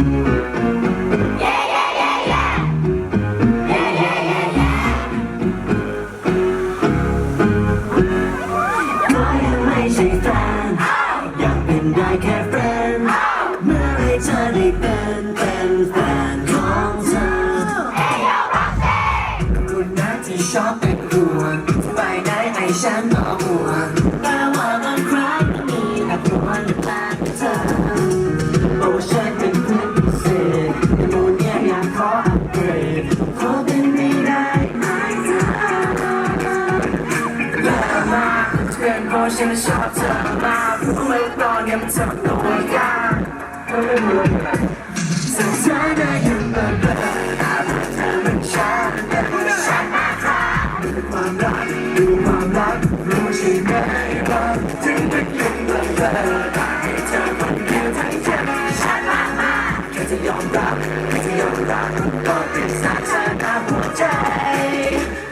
ยังไม่ใช่แฟนยังเป็นได้แค่เพื่อนเมื่อไรเธอได้เป็นเป็นแฟนของเธอคุณนะที่ชอบเป็นห่วงไปไหนให้ฉันมาห่วงแต่ว่ ขออัปเกรดขอเป็นไม่ได้ไหมเธอเลิกมาเป็นเพราะฉันชอบเธอมาเพราะเมื่อตอนยังทำตัวยากสุดท้ายได้ยังเปิดเผยอาจเธอมันฉันแต่ฉันมาค่ะดูความรักดูความรักรู้ใช่ไหมว่าถึงจะยังเปิดเผยได้ให้เอมรับแค่จะยอมรับก็เป็นสาธารณะหัวใจ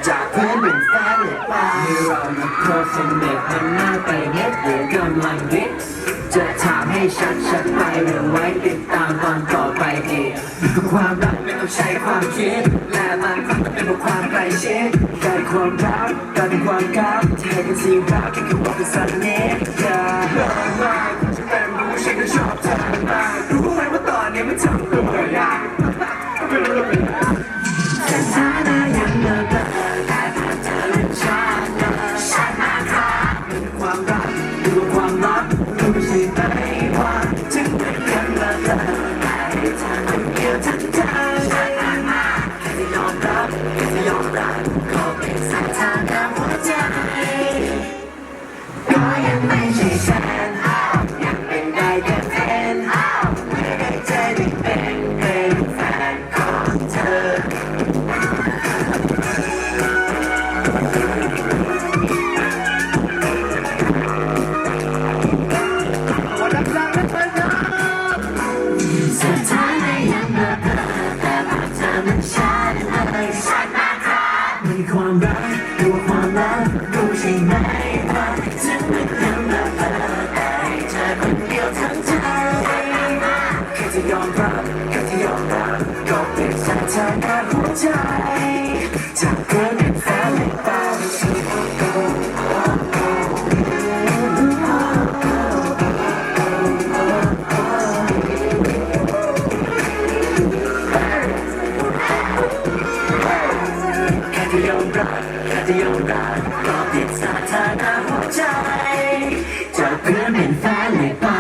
จากเพื่อนเป็นแฟนเลยป่าให้เรามาโคสนิทมันน่าไปเน็ตหรือกำลังดิดจะถามให้ชัดชัดไปหรือไว้ติดตามตอนต่อไปดีความรักไม่ต้องใช้ความคิดและมันเป็นความใกล้ชิดกลายความรักกลายเป็นความกักเธอเป็นสิ่งรักแค่คือว่าเป็นสันนิษฐานเลิกมากแต่รู้ฉันก็ชอบเธอมากรู้ รักดูความรักดูใช่ไหมว่าถึงม่เพีงแต่เธอได้คนเดียวทั้งใจแค่ยอมรับแค่ยอมรับก็เป็นสัญชาตญาหัวใจ รักถ้าจะยอมรับก็เปลี่ยนสถานะหัวใจจากเพื่อนเป็นแฟนเลยป่ะ